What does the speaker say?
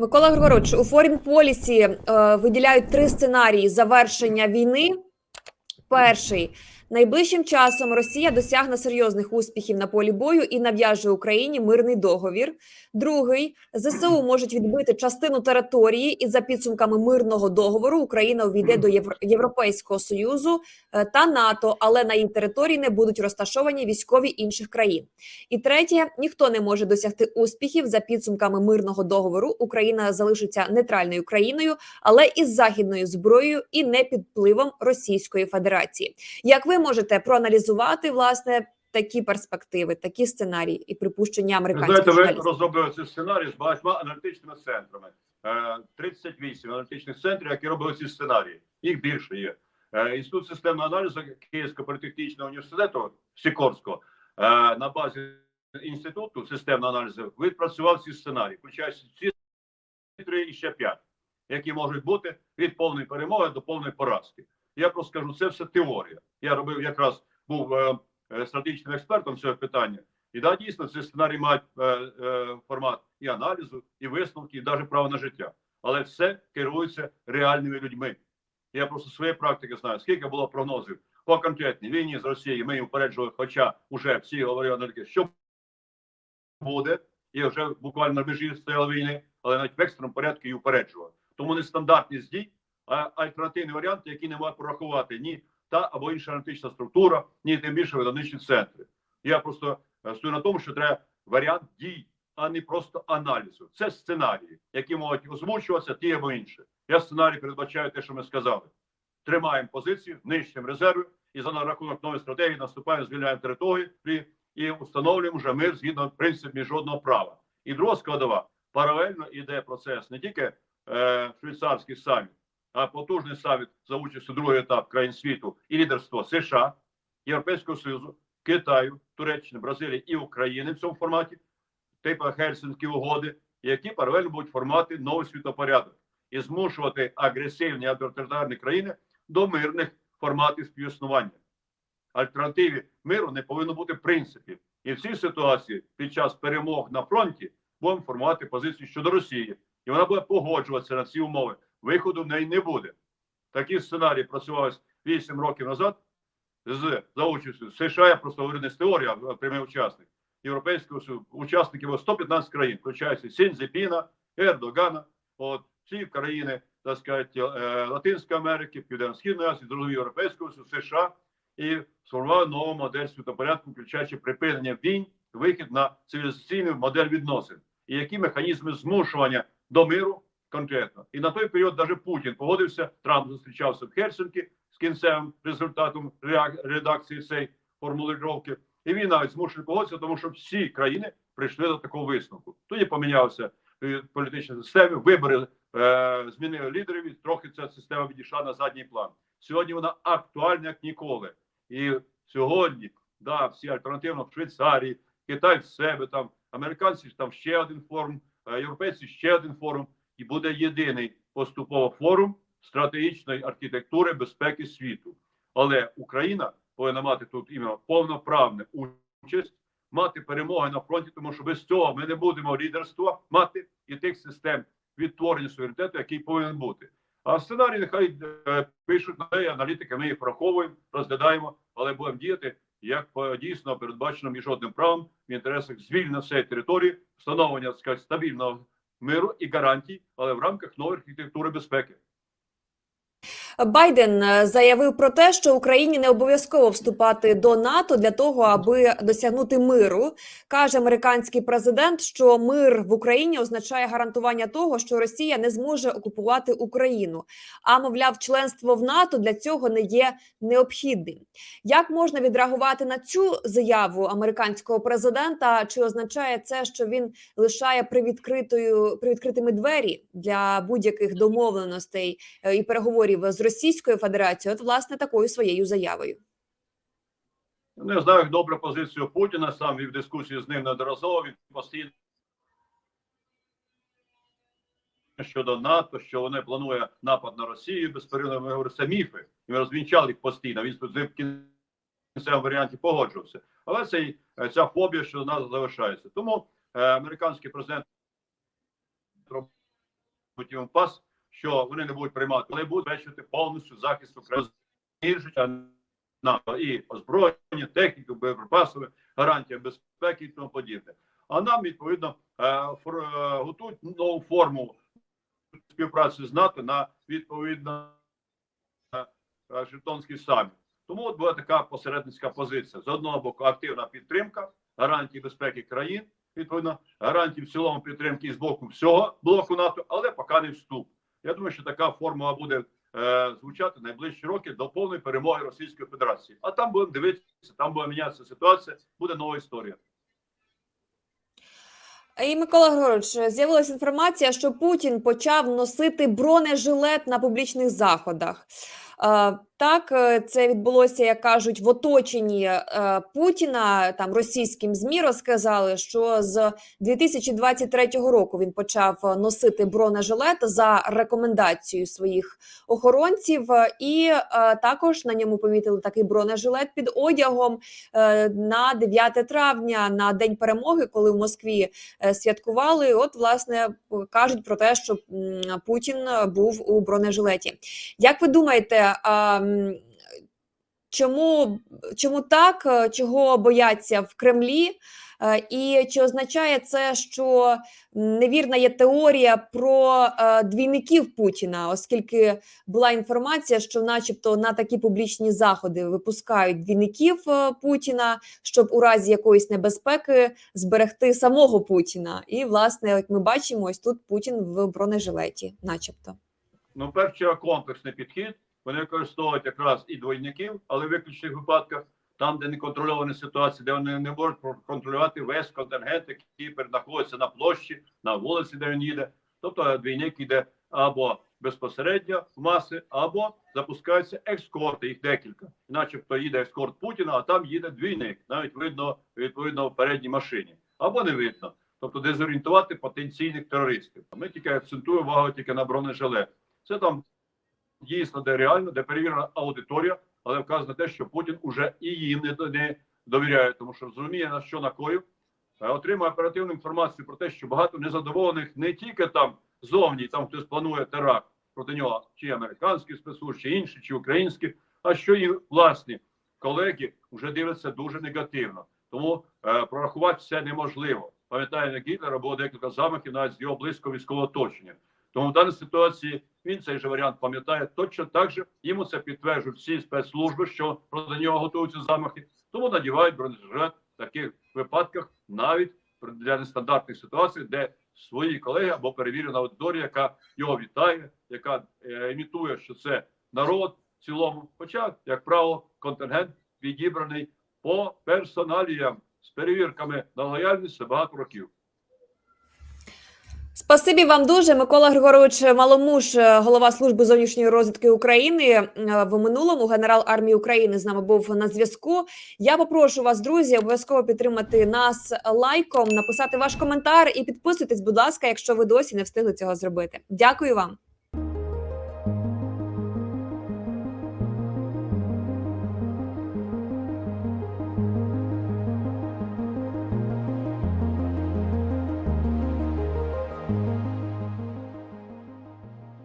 Микола Григорович, у Foreign Policy е, виділяють три сценарії завершення війни. Перший найближчим часом Росія досягне серйозних успіхів на полі бою і нав'яже Україні мирний договір. Другий ЗСУ можуть відбити частину території, і за підсумками мирного договору Україна увійде до Євро- Європейського союзу е, та НАТО, але на її території не будуть розташовані військові інших країн. І третє, ніхто не може досягти успіхів за підсумками мирного договору. Україна залишиться нейтральною країною, але із західною зброєю і не під впливом Російської Федерації. Як ви можете проаналізувати власне такі перспективи, такі сценарії і припущення Ви американських знаєте, ви розробили цей сценарій з багатьма аналітичними центрами. Е, 38 аналітичних центрів, які робили ці сценарії. Їх більше є. Е, Інститут системного аналізу Київського політехнічного університету Сікорського е, на базі інституту системного аналізу відпрацював ці сценарії, включаючи ці три і ще п'ять, які можуть бути від повної перемоги до повної поразки. Я просто скажу, це все теорія. Я робив якраз був е, е, стратегічним експертом цього питання. І да, дійсно, ці сценарії мають е, е, формат і аналізу, і висновки, і навіть право на життя. Але все керується реальними людьми. Я просто своєї практики знаю, скільки було прогнозів по конкретній війні з Росією. Ми упереджували, хоча вже всі говорили аналітики, що буде, і вже буквально на межі стояли війни, але навіть в екстреному порядку її упереджували. Тому нестандартність дій, альтернативні варіанти, які не можуть порахувати ні та або інша аналітична структура, ні тим більше видавничі центри. Я просто е, стою на тому, що треба варіант дій, а не просто аналізу. Це сценарії, які можуть озвучуватися ті або інші. Я сценарій передбачаю те, що ми сказали. Тримаємо позиції, нищимо резерви і за рахунок нової стратегії наступаємо, звільняємо території і- встановлюємо вже мир згідно принципів міжнародного права. І друга складова паралельно йде процес не тільки е, швейцарський саміт, а потужний саміт за участю другий етап країн світу і лідерство США, Європейського Союзу, Китаю, Туреччини, Бразилії і України в цьому форматі, типу Хельсинські угоди, які паралельно будуть формувати новий світопорядок і змушувати агресивні авторитарні країни до мирних форматів співіснування. Альтернативі миру не повинно бути принципів. І в цій ситуації під час перемог на фронті будемо формувати позицію щодо Росії, і вона буде погоджуватися на ці умови. Виходу в неї не буде. Такі сценарії працювали 8 років назад з за участю США. Я просто говорю не з теорії, а прямий учасник. Європейського Союзу. учасників було 115 країн, включаючи Сінзепіна, Ердогана, от всі країни, так сказати, е, Латинської Америки, Південно-Східної Азії, зрозумів Європейського Союзу, США і сформували нову модель світопорядку, включаючи припинення війн, вихід на цивілізаційну модель відносин, і які механізми змушування до миру конкретно. І на той період навіть Путін погодився, Трамп зустрічався в Хельсинкі з кінцевим результатом редакції цієї формулювання. І він навіть змушений погодитися, тому що всі країни прийшли до такого висновку. Тоді помінялися е, політичні системи, вибори е, змінили лідерів, і трохи ця система відійшла на задній план. Сьогодні вона актуальна як ніколи. І сьогодні, да, всі альтернативно в Швейцарії, Китай в себе там, американці там ще один форум, е, європейці ще один форум, і буде єдиний поступово форум стратегічної архітектури безпеки світу. Але Україна повинна мати тут іменно повноправну участь, мати перемоги на фронті, тому що без цього ми не будемо лідерства мати і тих систем відтворення суверенітету, який повинен бути. А сценарій нехай е, пишуть на неї аналітики, ми їх враховуємо, розглядаємо, але будемо діяти як дійсно передбачено міжнародним правом в інтересах звільнення всієї території, встановлення так стабільного миру і гарантій, але в рамках нової архітектури безпеки. Байден е, заявив про те, що Україні не обов'язково вступати до НАТО для того, аби досягнути миру. каже американський президент, що мир в Україні означає гарантування того, що Росія не зможе окупувати Україну. А мовляв, членство в НАТО для цього не є необхідним. Як можна відреагувати на цю заяву американського президента? Чи означає це, що він лишає привідкритою привідкритими двері для будь-яких домовленостей е, і переговорів з Російською Федерацією, от власне такою своєю заявою. Не знаю як добре позицію Путіна. Сам вів дискусію з ним неодноразово. Він постійно щодо НАТО, що вони планує напад на Росію безперервно. Ми говоримо, це міфи. І ми розвінчали їх постійно. Він в кінцевому варіанті погоджувався. Але цей, ця фобія, що нас залишається. Тому е, американський президент пас, що вони не будуть приймати, але будуть забезпечувати повністю захист України і озброєння, техніку, боєприпасами, гарантія безпеки і тому подібне. А нам відповідно е, е, готують нову форму співпраці з НАТО на відповідно е, е, саміт. Тому от була така посередницька позиція. З одного боку, активна підтримка, гарантії безпеки країн, відповідно, гарантії в цілому підтримки з боку всього блоку НАТО, але поки не вступ. Я думаю, що така формула буде е, звучати найближчі роки до повної перемоги Російської Федерації. А там будемо дивитися, там буде мінятися ситуація, буде нова історія. І Микола Григорович, з'явилася інформація, що Путін почав носити бронежилет на публічних заходах. Так, е, це відбулося, як кажуть, в оточенні е, Путіна. Там російським змі розказали, що з 2023 року він почав е, носити бронежилет за рекомендацією своїх охоронців, і також на ньому помітили такий бронежилет під одягом на 9 травня, на день перемоги, коли в Москві святкували. От, власне, кажуть про те, що Путін був у бронежилеті. Як ви думаєте, чому, чому так? Е, Чого бояться в Кремлі? Е, І чи означає це, що невірна є теорія про е, двійників Путіна, оскільки була інформація, що, начебто, на такі публічні заходи випускають двійників Путіна, щоб у разі якоїсь небезпеки зберегти самого Путіна. І, власне, як ми бачимо, ось тут Путін в бронежилеті, начебто. Ну, перше комплексний підхід. Вони використовують якраз і двойників, але в виключних випадках, там, де не контрольовані ситуації, де вони не можуть контролювати весь контингент, який знаходиться на площі, на вулиці, де він їде. Тобто двійник йде або безпосередньо в маси, або запускаються ескорти, їх декілька. Начебто їде ескорт Путіна, а там їде двійник, навіть видно відповідно в передній машині, або не видно. Тобто дезорієнтувати потенційних терористів. Ми тільки акцентуємо увагу тільки на бронежилет. Це там дійсно де реально, де перевірена аудиторія, але вказано те, що Путін уже і їм не, довіряє, тому що розуміє на що накоїв, отримує оперативну інформацію про те, що багато незадоволених не тільки там зовні, там хтось планує теракт проти нього, чи американські спецслужби, чи інші, чи українські, а що і власні колеги вже дивляться дуже негативно. Тому е, прорахувати все неможливо. Пам'ятаю, на Гітлера було декілька замахів навіть з його близького військового оточення. Тому в даній ситуації він цей же варіант пам'ятає точно так же. Йому це підтверджують всі спецслужби, що проти нього готуються замахи. Тому надівають бронежилет в таких випадках, навіть для нестандартних ситуацій, де свої колеги або перевірена аудиторія, яка його вітає, яка е, імітує, що це народ в цілому. Хоча, як правило, контингент відібраний по персоналіям з перевірками на лояльність багато років. Спасибі вам дуже, Микола Григорович Маломуш, е, голова служби зовнішньої розвідки України. Е, В минулому генерал армії України з нами був на зв'язку. Я попрошу вас, друзі, обов'язково підтримати нас лайком, написати ваш коментар і підписуйтесь, будь ласка, якщо ви досі не встигли цього зробити. Дякую вам.